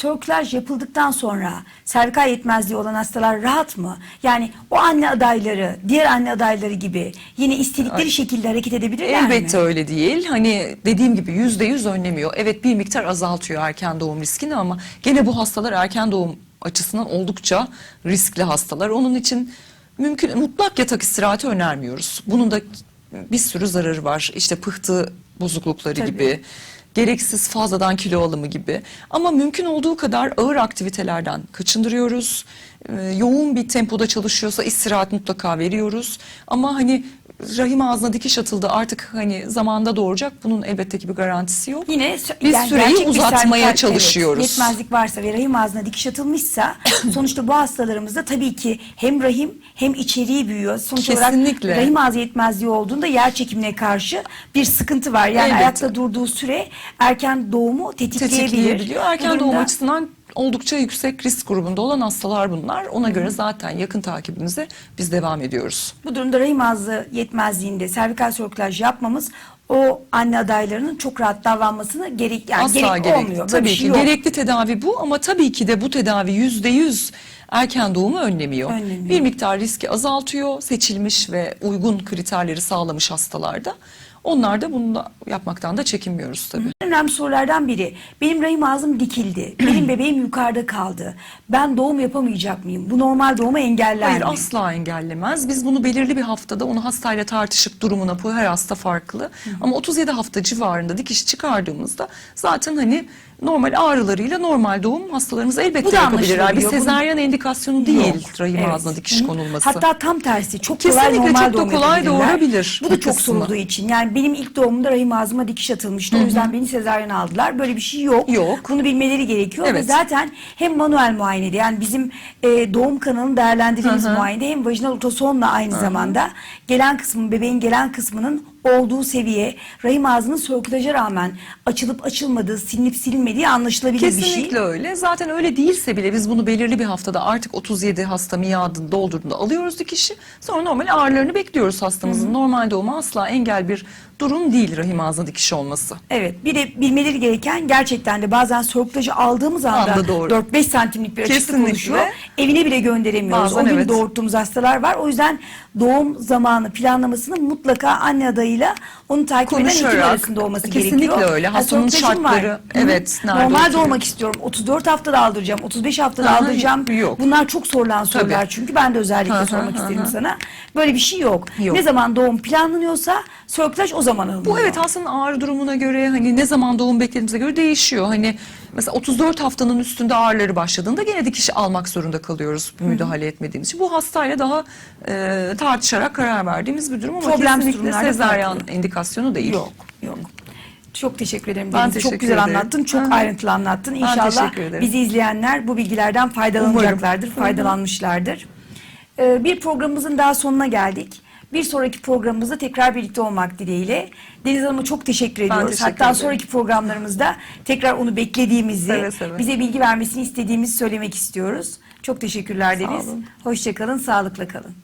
sörklaj yapıldıktan sonra servikal yetmezliği olan hastalar rahat mı? Yani o anne adayları, diğer anne adayları gibi yine istedikleri şekilde hareket edebilirler mi? Elbette öyle değil. Hani dediğim gibi yüzde yüz önlemiyor. Evet bir miktar azaltıyor erken doğum riskini ama gene bu hastalar erken doğum açısından oldukça riskli hastalar. Onun için mümkün mutlak yatak istirahati önermiyoruz. Bunun da bir sürü zararı var. İşte pıhtı bozuklukları Tabii. gibi, gereksiz fazladan kilo alımı gibi. Ama mümkün olduğu kadar ağır aktivitelerden kaçındırıyoruz. Ee, yoğun bir tempoda çalışıyorsa istirahat mutlaka veriyoruz. Ama hani rahim ağzına dikiş atıldı artık hani zamanda doğuracak bunun elbette ki bir garantisi yok. Yine Biz süreyi gerçek bir uzatmaya servikal- çalışıyoruz. Evet, yetmezlik varsa ve rahim ağzına dikiş atılmışsa sonuçta bu hastalarımızda tabii ki hem rahim hem içeriği büyüyor. Sonuç Kesinlikle. olarak rahim ağzı yetmezliği olduğunda yer çekimine karşı bir sıkıntı var. Yani Elbette. ayakta durduğu süre erken doğumu tetikleyebilir. tetikleyebiliyor. Erken doğum açısından oldukça yüksek risk grubunda olan hastalar bunlar. Ona göre zaten yakın takibimize biz devam ediyoruz. Bu durumda rahim ağzı yetmezliğinde servikal sörklaj yapmamız o anne adaylarının çok rahat davranmasını gerek yani Asla gerek gerek. olmuyor. Tabii bir ki şey yok. gerekli tedavi bu ama tabii ki de bu tedavi yüzde yüz erken doğumu önlemiyor. Önlemiyor. Bir miktar riski azaltıyor. Seçilmiş ve uygun kriterleri sağlamış hastalarda. Onlar da bunu da yapmaktan da çekinmiyoruz tabii. En önemli sorulardan biri. Benim rahim ağzım dikildi. Benim bebeğim yukarıda kaldı. Ben doğum yapamayacak mıyım? Bu normal doğumu engeller Hayır mi? asla engellemez. Biz bunu belirli bir haftada onu hastayla tartışıp durumuna bu her hasta farklı. Ama 37 hafta civarında dikiş çıkardığımızda zaten hani normal ağrılarıyla normal doğum hastalarımız Bu elbette da yapabilirler. Bir anlaşılabiliyor. Sezaryen indikasyonu değil Yok. rahim Evet. ağzına dikiş konulması. Hatta tam tersi çok kolay Kesinlikle normal çok da doğum kolay yapabilirler. doğurabilir Bu da bu çok kısmı. sorulduğu için. Yani benim ilk doğumumda rahim ağzıma dikiş atılmıştı. O yüzden beni sezaryen aldılar. Böyle bir şey yok. Yok. Bunu bilmeleri gerekiyor. Ve Evet. zaten hem manuel muayenede yani bizim e, doğum kanalını değerlendirdiğimiz Hı hı. muayenede hem vajinal ultrasonla aynı zamanda gelen kısmın bebeğin gelen kısmının olduğu seviye rahim ağzının sörkülaja rağmen açılıp açılmadığı, silinip silinmediği anlaşılabilir bir şey. Kesinlikle öyle. Zaten öyle değilse bile biz bunu belirli bir haftada artık 37 hasta miadını doldurduğunda alıyoruz dikişi. Sonra normal ağrılarını bekliyoruz hastamızın. Normal doğuma asla engel bir durum değil rahim ağzına dikiş olması. Evet bir de bilmeleri gereken gerçekten de bazen sörklajı aldığımız anda Anda doğru. 4-5 santimlik bir açıklık Kesinlikle. oluşuyor. Evine bile gönderemiyoruz. Bazen o gün evet. doğurttuğumuz hastalar var. O yüzden doğum zamanı planlamasını mutlaka anne adayıyla onu takip eden Konuşarak. arasında olması Kesinlikle gerekiyor. öyle. Ha, Hastanın şartları, Hı. evet, Normal doğurmak istiyorum. 34 haftada aldıracağım. 35 haftada hı, aldıracağım. yok. Bunlar çok sorulan sorular Tabii. çünkü ben de özellikle sormak hı. sana. Böyle bir şey yok. Yok. Ne zaman doğum planlanıyorsa sörklaj o zaman alınıyor. Bu evet hastanın ağrı durumuna göre hani ne zaman doğum beklediğimize göre değişiyor. Hani mesela 34 haftanın üstünde ağrıları başladığında gene dikiş almak zorunda kalıyoruz müdahale etmediğimiz için. Bu hastayla daha e, tartışarak karar verdiğimiz bir durum ama Problemsiz kesinlikle sezaryen indikasyonu değil. Yok, yok. Çok teşekkür ederim. Ben Deniz. teşekkür çok güzel ederim. anlattın, çok Hı. ayrıntılı anlattın. İnşallah teşekkür ederim. bizi izleyenler bu bilgilerden faydalanacaklardır, faydalanmışlardır. Ee, bir programımızın daha sonuna geldik. Bir sonraki programımızda tekrar birlikte olmak dileğiyle. Deniz Hanım'a çok teşekkür ediyoruz. teşekkür Hatta ederim. sonraki programlarımızda tekrar onu beklediğimizi, Seve seve. bize bilgi vermesini istediğimizi söylemek istiyoruz. Çok teşekkürler Deniz. Hoşçakalın, sağlıkla kalın.